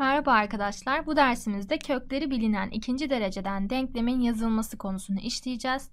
Merhaba arkadaşlar. Bu dersimizde kökleri bilinen ikinci dereceden denklemin yazılması konusunu işleyeceğiz.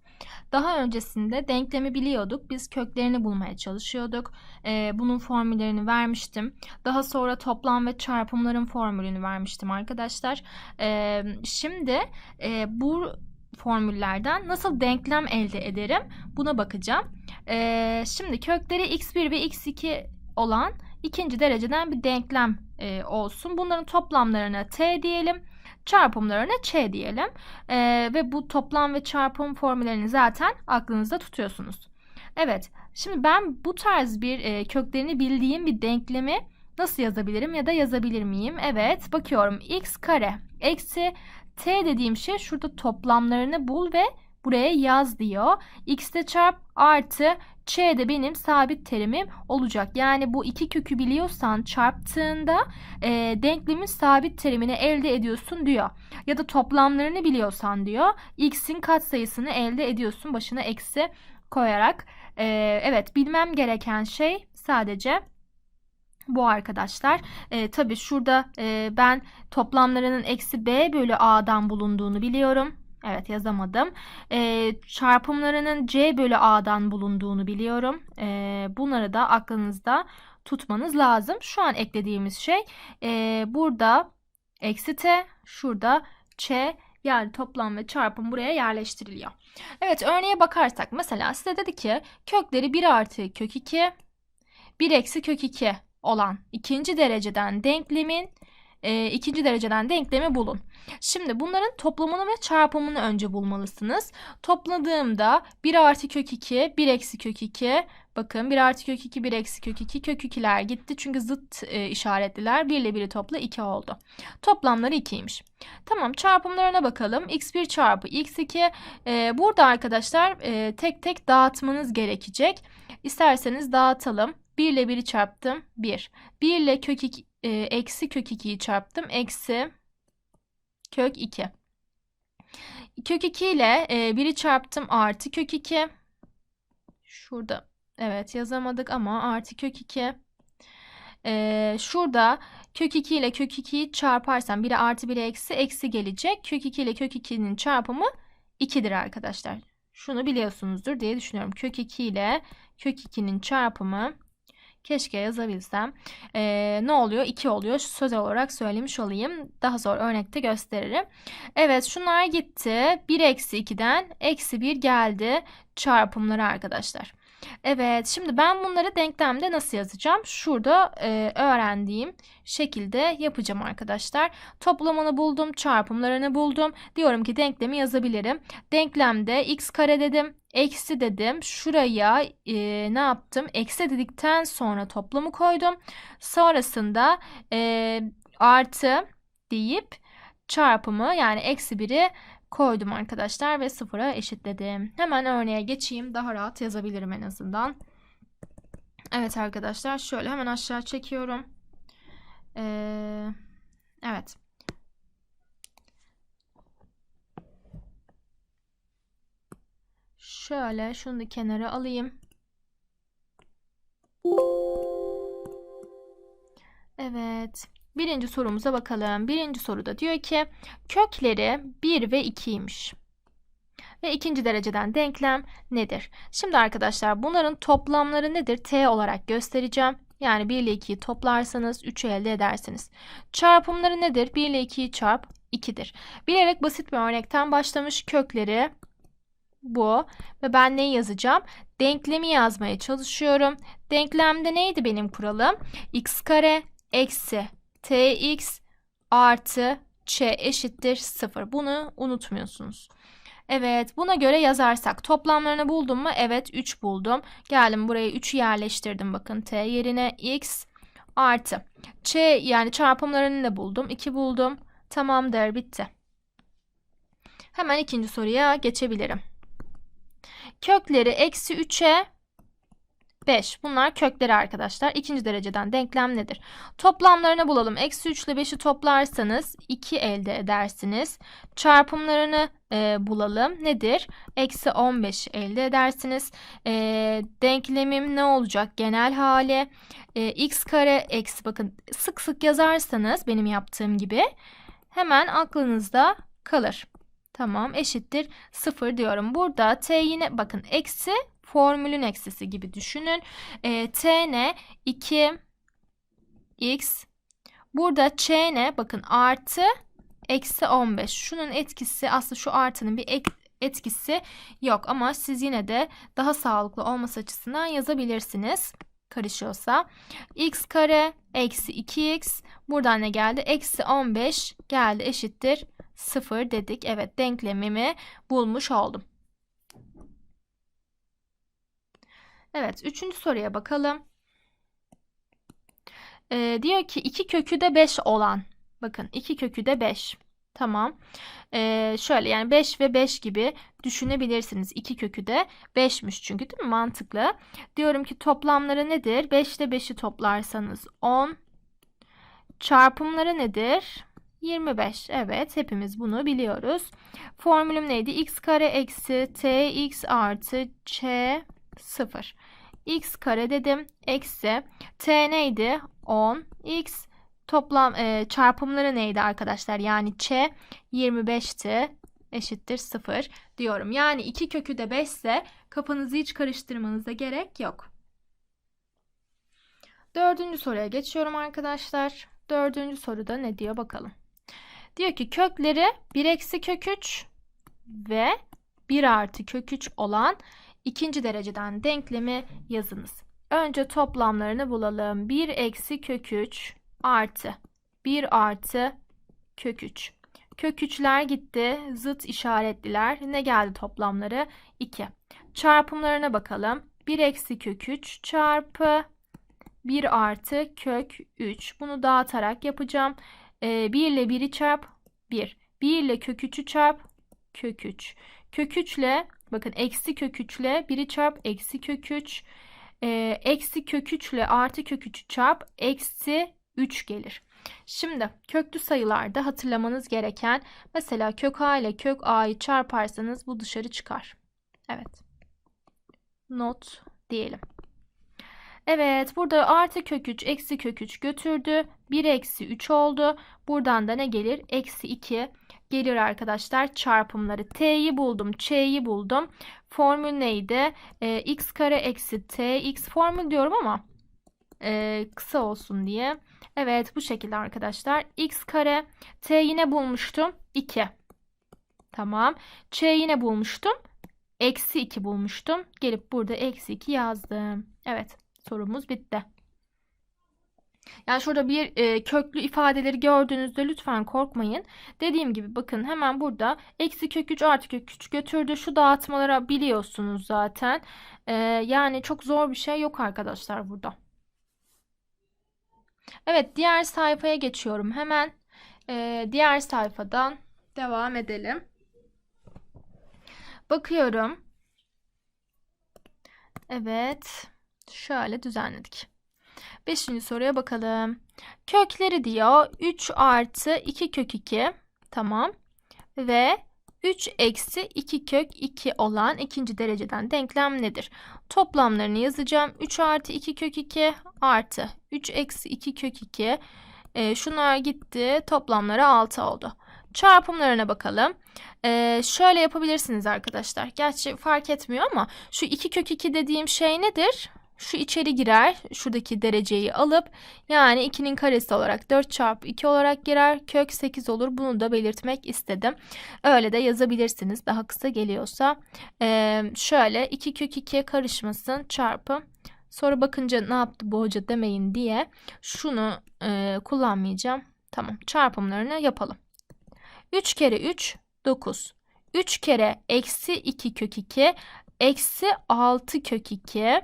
Daha öncesinde denklemi biliyorduk. Biz köklerini bulmaya çalışıyorduk. Ee, bunun formüllerini vermiştim. Daha sonra toplam ve çarpımların formülünü vermiştim arkadaşlar. Ee, şimdi e, bu formüllerden nasıl denklem elde ederim buna bakacağım. Ee, şimdi kökleri x1 ve x2 olan ikinci dereceden bir denklem e, olsun. Bunların toplamlarına t diyelim. Çarpımlarına ç diyelim. E, ve bu toplam ve çarpım formüllerini zaten aklınızda tutuyorsunuz. Evet. Şimdi ben bu tarz bir e, köklerini bildiğim bir denklemi nasıl yazabilirim ya da yazabilir miyim? Evet. Bakıyorum. x kare eksi t dediğim şey şurada toplamlarını bul ve buraya yaz diyor. x'te çarp artı ç de benim sabit terimim olacak. Yani bu iki kökü biliyorsan çarptığında e, denklemin sabit terimini elde ediyorsun diyor. Ya da toplamlarını biliyorsan diyor x'in katsayısını elde ediyorsun başına eksi koyarak. E, evet bilmem gereken şey sadece bu arkadaşlar. E, tabii şurada e, ben toplamlarının eksi b bölü a'dan bulunduğunu biliyorum. Evet yazamadım. E, çarpımlarının c bölü a'dan bulunduğunu biliyorum. E, bunları da aklınızda tutmanız lazım. Şu an eklediğimiz şey e, burada eksi t, şurada ç yani toplam ve çarpım buraya yerleştiriliyor. Evet örneğe bakarsak mesela size dedi ki kökleri 1 artı kök 2, 1 eksi kök 2 olan ikinci dereceden denklemin e, ikinci dereceden denklemi bulun. Şimdi bunların toplamını ve çarpımını önce bulmalısınız. Topladığımda 1 artı kök 2, 1 eksi kök 2. Bakın 1 artı kök 2, 1 eksi kök 2. Kök 2'ler gitti çünkü zıt e, işaretliler. 1 ile 1'i topla 2 oldu. Toplamları 2'ymiş. Tamam çarpımlarına bakalım. x1 çarpı x2. E, burada arkadaşlar e, tek tek dağıtmanız gerekecek. İsterseniz dağıtalım. 1 ile 1'i çarptım. 1. 1 ile kök 2, e, eksi kök 2'yi çarptım. Eksi kök 2. Kök 2 ile e, 1'i çarptım. Artı kök 2. Şurada evet yazamadık ama artı kök 2. E, şurada kök 2 ile kök 2'yi çarparsam 1'e artı 1'e eksi eksi gelecek. Kök 2 ile kök 2'nin çarpımı 2'dir arkadaşlar. Şunu biliyorsunuzdur diye düşünüyorum. Kök 2 ile kök 2'nin çarpımı Keşke yazabilsem. Ee, ne oluyor? 2 oluyor. Sözel olarak söylemiş olayım. Daha sonra örnekte gösteririm. Evet şunlar gitti. 1 eksi 2'den eksi 1 geldi. Çarpımları arkadaşlar. Evet şimdi ben bunları denklemde nasıl yazacağım? Şurada e, öğrendiğim şekilde yapacağım arkadaşlar. Toplamını buldum, çarpımlarını buldum. Diyorum ki denklemi yazabilirim. Denklemde x kare dedim, eksi dedim. Şuraya e, ne yaptım? Eksi dedikten sonra toplamı koydum. Sonrasında e, artı deyip çarpımı yani eksi 1'i koydum arkadaşlar ve sıfıra eşitledim. Hemen örneğe geçeyim. Daha rahat yazabilirim en azından. Evet arkadaşlar şöyle hemen aşağı çekiyorum. Ee, evet. Şöyle şunu da kenara alayım. Evet. Birinci sorumuza bakalım. Birinci soruda diyor ki kökleri 1 ve 2'ymiş. Ve ikinci dereceden denklem nedir? Şimdi arkadaşlar bunların toplamları nedir? T olarak göstereceğim. Yani 1 ile 2'yi toplarsanız 3'ü elde edersiniz. Çarpımları nedir? 1 ile 2'yi çarp 2'dir. Bilerek basit bir örnekten başlamış kökleri bu. Ve ben neyi yazacağım? Denklemi yazmaya çalışıyorum. Denklemde neydi benim kuralım? x kare eksi tx artı ç eşittir 0. Bunu unutmuyorsunuz. Evet buna göre yazarsak toplamlarını buldum mu? Evet 3 buldum. Geldim buraya 3'ü yerleştirdim. Bakın t yerine x artı ç yani çarpımlarını da buldum. 2 buldum. Tamamdır bitti. Hemen ikinci soruya geçebilirim. Kökleri eksi 3'e 5. Bunlar kökleri arkadaşlar. İkinci dereceden denklem nedir? Toplamlarını bulalım. Eksi 3 ile 5'i toplarsanız 2 elde edersiniz. Çarpımlarını e, bulalım. Nedir? Eksi 15 elde edersiniz. E, denklemim ne olacak? Genel hali e, x kare eksi bakın sık sık yazarsanız benim yaptığım gibi hemen aklınızda kalır. Tamam eşittir 0 diyorum. Burada t yine bakın eksi formülün eksisi gibi düşünün. E, t ne? 2 x burada ç ne? Bakın artı eksi 15. Şunun etkisi aslında şu artının bir ek, etkisi yok ama siz yine de daha sağlıklı olması açısından yazabilirsiniz karışıyorsa. x kare eksi 2x buradan ne geldi? Eksi 15 geldi eşittir 0 dedik. Evet denklemimi bulmuş oldum. Evet üçüncü soruya bakalım. Ee, diyor ki 2 kökü de 5 olan. Bakın 2 kökü de 5. Tamam. Ee, şöyle yani 5 ve 5 gibi düşünebilirsiniz. 2 kökü de 5'miş çünkü değil mi? Mantıklı. Diyorum ki toplamları nedir? 5 ile 5'i toplarsanız 10. Çarpımları nedir? 25. Evet hepimiz bunu biliyoruz. Formülüm neydi? x kare eksi tx artı ç 0. x kare dedim. Eksi t neydi? 10. x toplam e, çarpımları neydi arkadaşlar? Yani ç 25'ti. Eşittir 0 diyorum. Yani 2 kökü de 5 ise kafanızı hiç karıştırmanıza gerek yok. Dördüncü soruya geçiyorum arkadaşlar. Dördüncü soruda ne diyor bakalım. Diyor ki kökleri 1 eksi kök 3 ve 1 artı kök 3 olan ikinci dereceden denklemi yazınız. Önce toplamlarını bulalım. 1 eksi kök 3 artı 1 artı kök 3. Kök 3'ler gitti. Zıt işaretliler. Ne geldi toplamları? 2. Çarpımlarına bakalım. 1 eksi kök 3 çarpı 1 artı kök 3. Bunu dağıtarak yapacağım. E, 1 ile 1'i çarp 1. 1 ile kök 3'ü çarp kök 3. Kök 3 ile bakın eksi kök 3 ile 1'i çarp eksi kök 3. E, eksi kök 3 ile artı kök 3'ü çarp eksi 3 gelir. Şimdi köklü sayılarda hatırlamanız gereken mesela kök a ile kök a'yı çarparsanız bu dışarı çıkar. Evet. Not diyelim. Evet burada artı kök 3 eksi kök 3 götürdü. 1 eksi 3 oldu. Buradan da ne gelir? Eksi 2 gelir arkadaşlar çarpımları. T'yi buldum. Ç'yi buldum. Formül neydi? Ee, x kare eksi t. X formül diyorum ama e, kısa olsun diye. Evet bu şekilde arkadaşlar. x kare t yine bulmuştum. 2. Tamam. Ç yine bulmuştum. Eksi 2 bulmuştum. Gelip burada eksi 2 yazdım. Evet sorumuz bitti. Yani şurada bir e, köklü ifadeleri gördüğünüzde lütfen korkmayın. Dediğim gibi bakın hemen burada eksi kök 3 artı kök 3 götürdü. Şu dağıtmalara biliyorsunuz zaten. E, yani çok zor bir şey yok arkadaşlar burada. Evet diğer sayfaya geçiyorum hemen. E, diğer sayfadan devam edelim. Bakıyorum. Evet. Şöyle düzenledik. Beşinci soruya bakalım. Kökleri diyor 3 artı 2 kök 2. Tamam. Ve 3 eksi 2 kök 2 olan ikinci dereceden denklem nedir? Toplamlarını yazacağım. 3 artı 2 kök 2 artı 3 eksi 2 kök 2. E, şunlar gitti. Toplamları 6 oldu. Çarpımlarına bakalım. Ee, şöyle yapabilirsiniz arkadaşlar. Gerçi fark etmiyor ama şu 2 kök 2 dediğim şey nedir? Şu içeri girer. Şuradaki dereceyi alıp yani 2'nin karesi olarak 4 çarpı 2 olarak girer. Kök 8 olur. Bunu da belirtmek istedim. Öyle de yazabilirsiniz. Daha kısa geliyorsa. Ee, şöyle 2 kök 2'ye karışmasın çarpı. Sonra bakınca ne yaptı bu hoca demeyin diye şunu e, kullanmayacağım. Tamam çarpımlarını yapalım. 3 kere 3 9. 3 kere eksi 2 kök 2 eksi 6 kök 2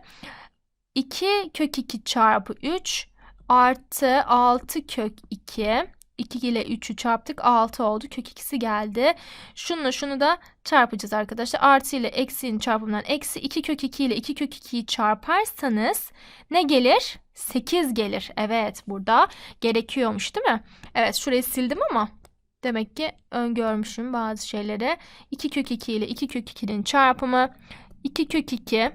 2 kök 2 çarpı 3 artı 6 kök 2 2 ile 3'ü çarptık 6 oldu. Kök ikisi geldi. Şununla şunu da çarpacağız arkadaşlar. Artı ile eksinin çarpımından eksi 2 kök 2 ile 2 kök 2'yi çarparsanız ne gelir? 8 gelir. Evet burada gerekiyormuş değil mi? Evet şurayı sildim ama demek ki öngörmüşüm bazı şeyleri. 2 kök 2 ile 2 kök 2'nin çarpımı 2 kök 2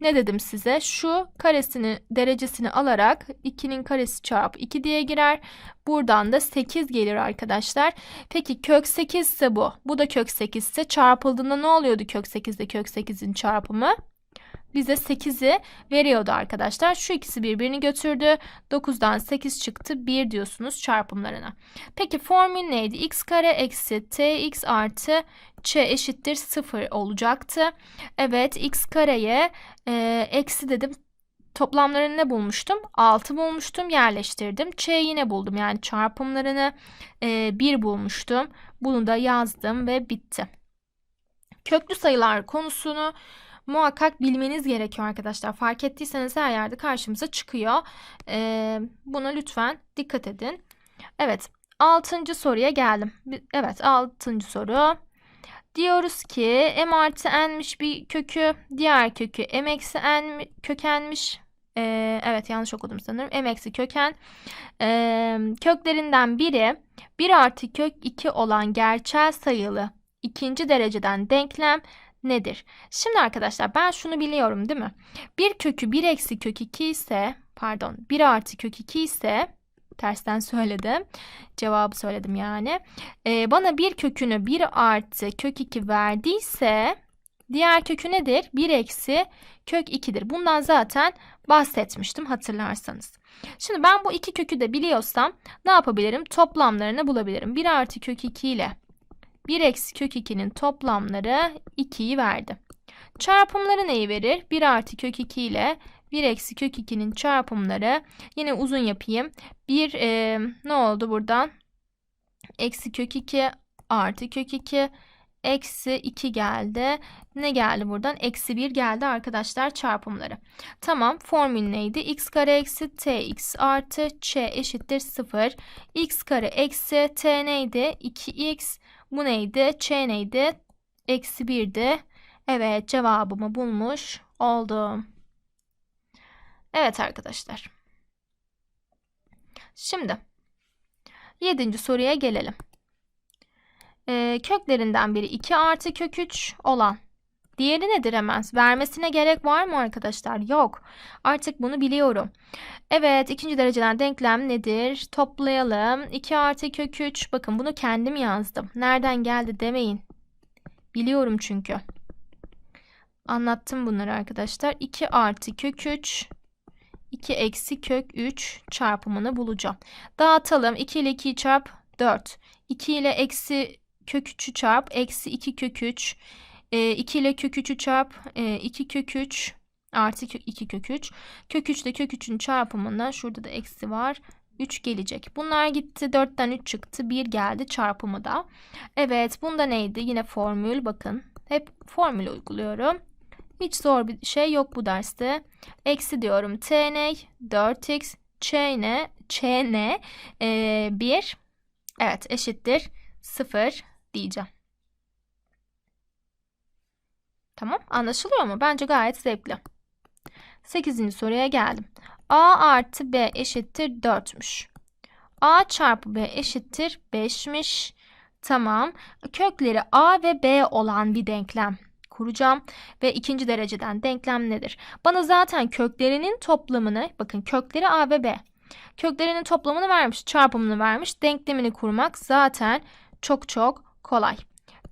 ne dedim size? Şu karesini derecesini alarak 2'nin karesi çarpı 2 diye girer. Buradan da 8 gelir arkadaşlar. Peki kök 8 ise bu. Bu da kök 8 ise çarpıldığında ne oluyordu kök 8 ile kök 8'in çarpımı? Bize 8'i veriyordu arkadaşlar. Şu ikisi birbirini götürdü. 9'dan 8 çıktı. 1 diyorsunuz çarpımlarına. Peki formül neydi? x kare eksi tx artı ç eşittir 0 olacaktı. Evet x kareye e, eksi dedim. Toplamlarını ne bulmuştum? 6 bulmuştum. Yerleştirdim. Ç yine buldum. Yani çarpımlarını e, 1 bulmuştum. Bunu da yazdım ve bitti. Köklü sayılar konusunu muhakkak bilmeniz gerekiyor arkadaşlar. Fark ettiyseniz her yerde karşımıza çıkıyor. Ee, buna lütfen dikkat edin. Evet. Altıncı soruya geldim. Evet altıncı soru. Diyoruz ki m artı n'miş bir kökü. Diğer kökü m eksi n kökenmiş. Ee, evet yanlış okudum sanırım. m eksi köken. Ee, köklerinden biri 1 artı kök 2 olan gerçel sayılı ikinci dereceden denklem nedir? Şimdi arkadaşlar ben şunu biliyorum değil mi? Bir kökü 1 eksi kök 2 ise pardon 1 artı kök 2 ise tersten söyledim. Cevabı söyledim yani. Ee, bana bir kökünü 1 artı kök 2 verdiyse diğer kökü nedir? 1 eksi kök 2'dir. Bundan zaten bahsetmiştim hatırlarsanız. Şimdi ben bu iki kökü de biliyorsam ne yapabilirim? Toplamlarını bulabilirim. 1 artı kök 2 ile 1 eksi kök 2'nin toplamları 2'yi verdi. Çarpımları neyi verir? 1 artı kök 2 ile 1 eksi kök 2'nin çarpımları yine uzun yapayım. 1 e, ne oldu buradan? Eksi kök 2 artı kök 2 eksi 2 geldi. Ne geldi buradan? Eksi 1 geldi arkadaşlar çarpımları. Tamam formül neydi? x kare eksi tx artı ç eşittir 0. x kare eksi t neydi? 2x bu neydi? Ç neydi? Eksi 1'di. Evet cevabımı bulmuş oldum. Evet arkadaşlar. Şimdi yedinci soruya gelelim. Ee, köklerinden biri 2 artı kök 3 olan. Diğeri nedir hemen? Vermesine gerek var mı arkadaşlar? Yok. Artık bunu biliyorum. Evet ikinci dereceden denklem nedir? Toplayalım. 2 artı kök 3. Bakın bunu kendim yazdım. Nereden geldi demeyin. Biliyorum çünkü. Anlattım bunları arkadaşlar. 2 artı kök 3 2 eksi kök 3 çarpımını bulacağım. Dağıtalım. 2 ile 2'yi çarp 4. 2 ile eksi kök 3'ü çarp. Eksi 2 kök 3. E, 2 ile kök 3'ü çarp. E, 2 kök 3 artı 2 kök 3. Kök 3 ile kök 3'ün çarpımından şurada da eksi var. 3 gelecek. Bunlar gitti. 4'ten 3 çıktı. 1 geldi çarpımı da. Evet bunda neydi? Yine formül bakın. Hep formül uyguluyorum. Hiç zor bir şey yok bu derste. Eksi diyorum. T ne? 4x. Ç ne? Ç ne? Ee, 1. Evet eşittir. 0 diyeceğim. Tamam anlaşılıyor mu? Bence gayet zevkli. 8. soruya geldim. A artı B eşittir 4'müş. A çarpı B eşittir 5'miş. Tamam. Kökleri A ve B olan bir denklem kuracağım. Ve ikinci dereceden denklem nedir? Bana zaten köklerinin toplamını, bakın kökleri A ve B. Köklerinin toplamını vermiş, çarpımını vermiş. Denklemini kurmak zaten çok çok kolay.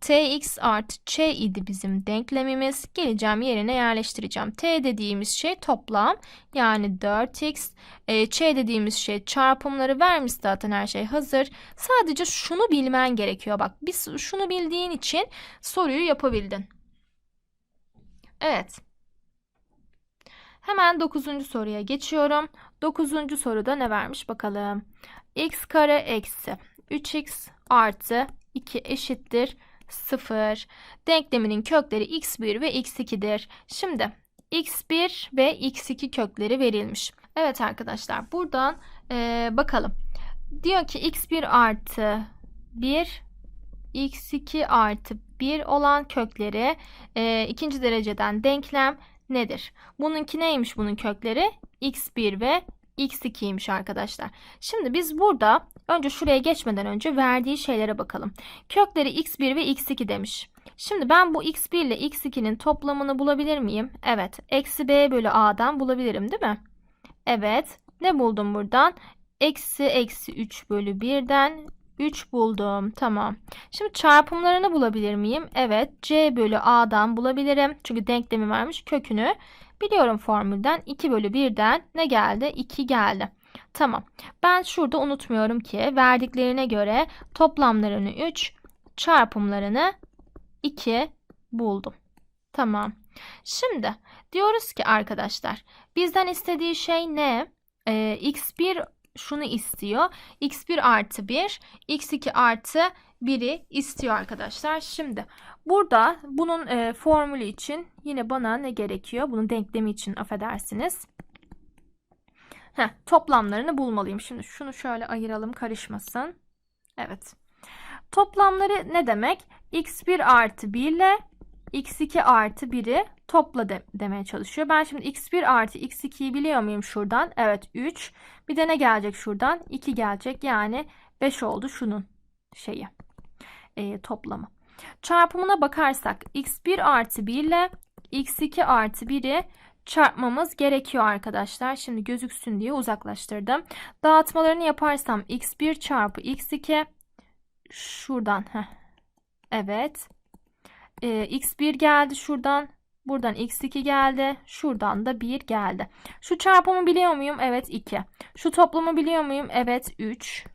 Tx artı ç idi bizim denklemimiz. Geleceğim yerine yerleştireceğim. T dediğimiz şey toplam yani 4x. E, ç dediğimiz şey çarpımları vermiş zaten her şey hazır. Sadece şunu bilmen gerekiyor. Bak biz şunu bildiğin için soruyu yapabildin. Evet. Hemen 9. soruya geçiyorum. 9. soruda ne vermiş bakalım. x kare eksi 3x artı 2 eşittir 0. Denkleminin kökleri x1 ve x2'dir. Şimdi x1 ve x2 kökleri verilmiş. Evet arkadaşlar buradan e, bakalım. Diyor ki x1 artı 1 x2 artı 1 olan kökleri e, ikinci dereceden denklem nedir? Bununki neymiş bunun kökleri? x1 ve x2'ymiş arkadaşlar. Şimdi biz burada önce şuraya geçmeden önce verdiği şeylere bakalım. Kökleri x1 ve x2 demiş. Şimdi ben bu x1 ile x2'nin toplamını bulabilir miyim? Evet. Eksi b bölü a'dan bulabilirim değil mi? Evet. Ne buldum buradan? Eksi eksi 3 bölü 1'den 3 buldum. Tamam. Şimdi çarpımlarını bulabilir miyim? Evet. C bölü A'dan bulabilirim. Çünkü denklemi vermiş. Kökünü biliyorum formülden. 2 bölü 1'den ne geldi? 2 geldi. Tamam. Ben şurada unutmuyorum ki verdiklerine göre toplamlarını 3, çarpımlarını 2 buldum. Tamam. Şimdi diyoruz ki arkadaşlar bizden istediği şey ne? Ee, x1 şunu istiyor. x1 artı 1, x2 artı 1'i istiyor arkadaşlar. Şimdi burada bunun e, formülü için yine bana ne gerekiyor? Bunun denklemi için affedersiniz. Heh, toplamlarını bulmalıyım. Şimdi şunu şöyle ayıralım karışmasın. Evet. Toplamları ne demek? x1 artı 1 ile x2 artı 1'i topla de demeye çalışıyor. Ben şimdi x1 artı x2'yi biliyor muyum şuradan? Evet 3. Bir de ne gelecek şuradan? 2 gelecek. Yani 5 oldu şunun şeyi. E, toplamı. Çarpımına bakarsak x1 artı 1 ile x2 artı 1'i çarpmamız gerekiyor arkadaşlar. Şimdi gözüksün diye uzaklaştırdım. Dağıtmalarını yaparsam x1 çarpı x2 şuradan heh. Evet. Ee, x1 geldi şuradan. Buradan x2 geldi. Şuradan da 1 geldi. Şu çarpımı biliyor muyum? Evet 2. Şu toplamı biliyor muyum? Evet 3.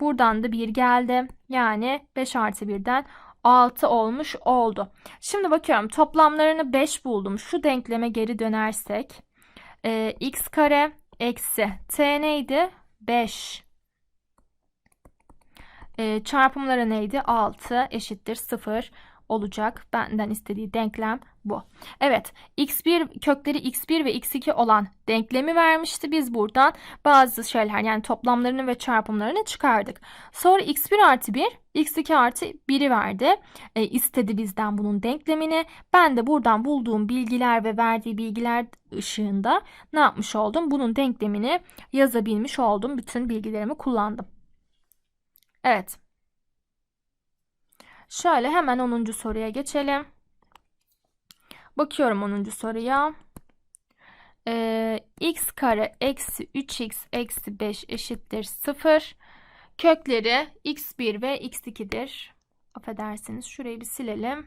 Buradan da 1 geldi. Yani 5 artı 1'den 6 olmuş oldu. Şimdi bakıyorum toplamlarını 5 buldum. Şu denkleme geri dönersek e, x kare eksi t neydi? 5. E, çarpımları neydi? 6 eşittir 0 olacak. Benden istediği denklem bu. Evet x1 kökleri x1 ve x2 olan denklemi vermişti. Biz buradan bazı şeyler yani toplamlarını ve çarpımlarını çıkardık. Sonra x1 artı 1 x2 artı 1'i verdi. E, istedi bizden bunun denklemini. Ben de buradan bulduğum bilgiler ve verdiği bilgiler ışığında ne yapmış oldum? Bunun denklemini yazabilmiş oldum. Bütün bilgilerimi kullandım. Evet. Şöyle hemen 10. soruya geçelim. Bakıyorum 10. soruya. Ee, x kare eksi 3x eksi 5 eşittir 0. Kökleri x1 ve x2'dir. Affedersiniz. Şurayı bir silelim.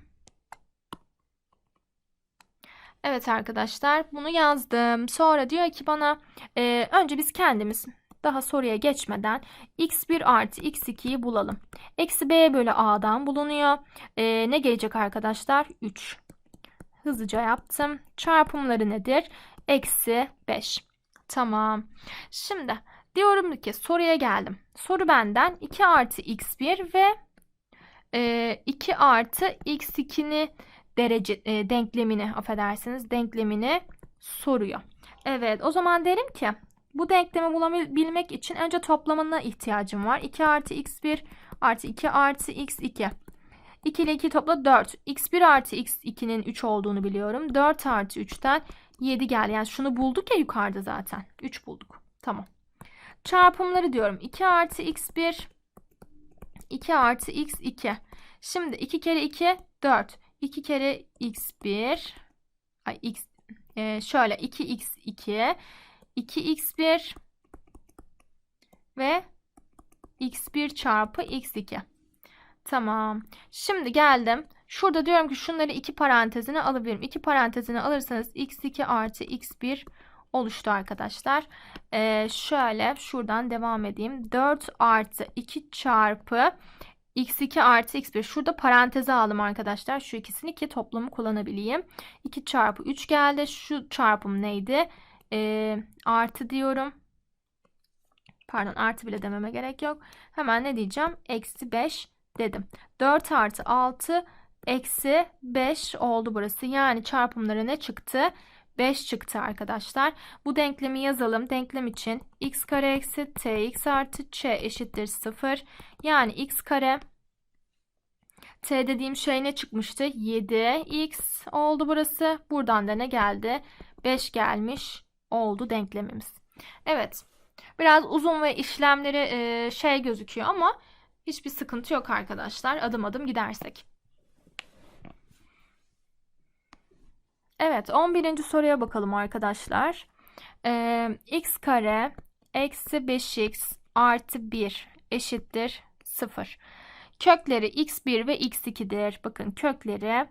Evet arkadaşlar bunu yazdım. Sonra diyor ki bana e, önce biz kendimiz daha soruya geçmeden x1 artı x2'yi bulalım. Eksi b bölü a'dan bulunuyor. E, ne gelecek arkadaşlar? 3. Hızlıca yaptım. Çarpımları nedir? Eksi 5. Tamam. Şimdi diyorum ki soruya geldim. Soru benden 2 artı x1 ve e, 2 artı x2'ni derece e, denklemini affedersiniz denklemini soruyor. Evet o zaman derim ki bu denklemi bulabilmek için önce toplamına ihtiyacım var. 2 artı x1 artı 2 artı x2. 2 ile 2 topla 4. x1 artı x2'nin 3 olduğunu biliyorum. 4 artı 3'ten 7 geldi. Yani şunu bulduk ya yukarıda zaten. 3 bulduk. Tamam. Çarpımları diyorum. 2 artı x1 2 artı x2. Şimdi 2 kere 2 4. 2 kere x1 ay x e, şöyle 2x2 2x1 ve x1 çarpı x2. Tamam. Şimdi geldim. Şurada diyorum ki şunları iki parantezine alabilirim. İki parantezine alırsanız x2 artı x1 oluştu arkadaşlar. Ee, şöyle şuradan devam edeyim. 4 artı 2 çarpı x2 artı x1. Şurada paranteze aldım arkadaşlar. Şu ikisini ki toplamı kullanabileyim. 2 çarpı 3 geldi. Şu çarpım neydi? Ee, artı diyorum. Pardon artı bile dememe gerek yok. Hemen ne diyeceğim? Eksi 5 dedim. 4 artı 6 eksi 5 oldu burası. Yani çarpımları ne çıktı? 5 çıktı arkadaşlar. Bu denklemi yazalım. Denklem için x kare eksi tx artı ç eşittir 0. Yani x kare t dediğim şey ne çıkmıştı? 7x oldu burası. Buradan da ne geldi? 5 gelmiş oldu denklemimiz. Evet. Biraz uzun ve işlemleri e, şey gözüküyor ama hiçbir sıkıntı yok arkadaşlar. Adım adım gidersek. Evet 11. soruya bakalım arkadaşlar. Ee, x kare eksi 5x artı 1 eşittir 0. Kökleri x1 ve x2'dir. Bakın kökleri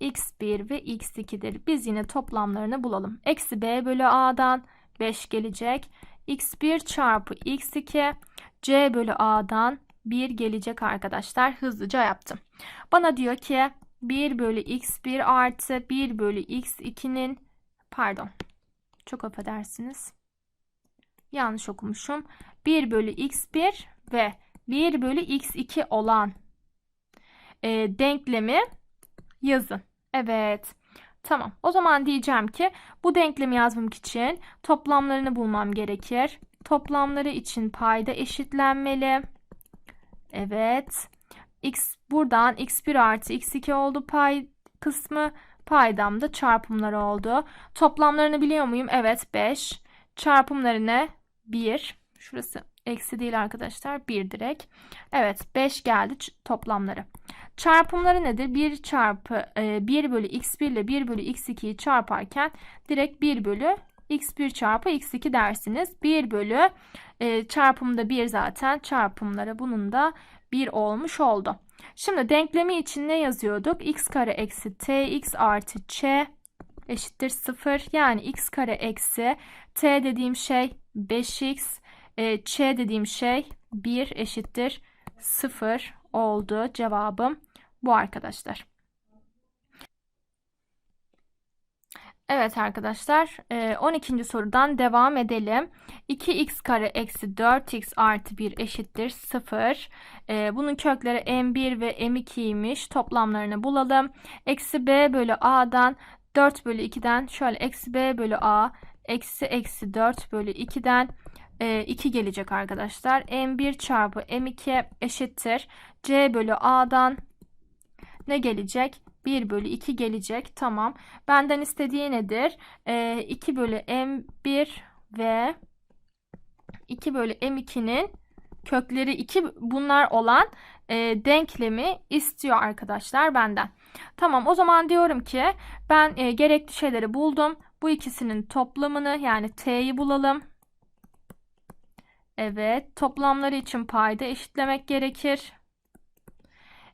x1 ve x2'dir. Biz yine toplamlarını bulalım. Eksi b bölü a'dan 5 gelecek. x1 çarpı x2 c bölü a'dan 1 gelecek arkadaşlar. Hızlıca yaptım. Bana diyor ki 1 bölü x1 artı 1 bölü x2'nin pardon çok affedersiniz. Yanlış okumuşum. 1 bölü x1 ve 1 bölü x2 olan e, denklemi yazın. Evet. Tamam. O zaman diyeceğim ki bu denklemi yazmam için toplamlarını bulmam gerekir. Toplamları için payda eşitlenmeli. Evet. X buradan x1 artı x2 oldu pay kısmı. Paydam da çarpımları oldu. Toplamlarını biliyor muyum? Evet 5. Çarpımları ne? 1. Şurası eksi değil arkadaşlar. 1 direkt. Evet 5 geldi toplamları. Çarpımları nedir? 1 çarpı e, 1 bölü x1 ile 1 bölü x2'yi çarparken direkt 1 bölü x1 çarpı x2 dersiniz. 1 bölü e, çarpımda 1 zaten çarpımları bunun da 1 olmuş oldu. Şimdi denklemi için ne yazıyorduk? x kare eksi tx artı ç eşittir 0. Yani x kare eksi t dediğim şey 5x e, ç dediğim şey 1 eşittir 0 oldu. Cevabım bu arkadaşlar. Evet arkadaşlar 12. sorudan devam edelim. 2x kare eksi 4x artı 1 eşittir 0. Bunun kökleri m1 ve m2'ymiş. Toplamlarını bulalım. Eksi b bölü a'dan 4 bölü 2'den şöyle eksi b bölü a eksi eksi 4 bölü 2'den 2 gelecek arkadaşlar. m1 çarpı m2 eşittir. c bölü a'dan ne gelecek? 1 bölü 2 gelecek. Tamam. Benden istediği nedir? Ee, 2 bölü m1 ve 2 bölü m2'nin kökleri 2 bunlar olan e, denklemi istiyor arkadaşlar benden. Tamam o zaman diyorum ki ben e, gerekli şeyleri buldum. Bu ikisinin toplamını yani t'yi bulalım. Evet toplamları için payda eşitlemek gerekir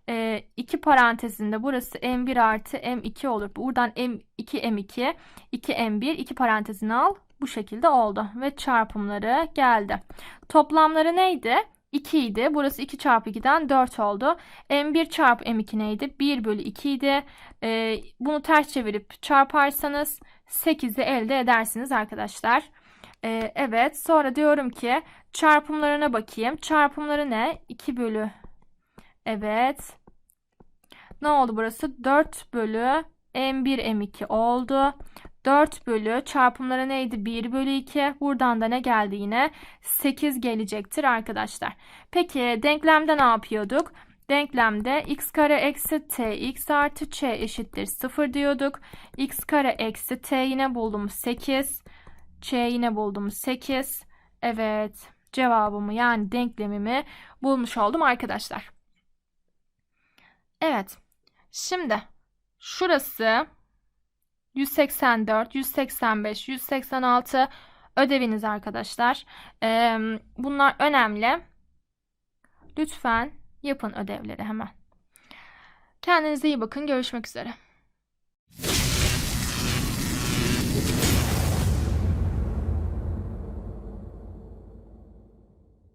e, iki parantezinde burası m1 artı m2 olur. Buradan m2 m2 2 m1 iki parantezini al. Bu şekilde oldu ve çarpımları geldi. Toplamları neydi? 2 idi. Burası 2 çarpı 2'den 4 oldu. M1 çarpı M2 neydi? 1 bölü 2 idi. Ee, bunu ters çevirip çarparsanız 8'i elde edersiniz arkadaşlar. Ee, evet sonra diyorum ki çarpımlarına bakayım. Çarpımları ne? 2 bölü Evet. Ne oldu burası? 4 bölü M1 M2 oldu. 4 bölü çarpımları neydi? 1 bölü 2. Buradan da ne geldi yine? 8 gelecektir arkadaşlar. Peki denklemde ne yapıyorduk? Denklemde x kare eksi t x artı ç eşittir 0 diyorduk. x kare eksi t yine buldum 8. ç yine buldum 8. Evet cevabımı yani denklemimi bulmuş oldum arkadaşlar. Evet. Şimdi şurası 184, 185, 186 ödeviniz arkadaşlar. Ee, bunlar önemli. Lütfen yapın ödevleri hemen. Kendinize iyi bakın. Görüşmek üzere.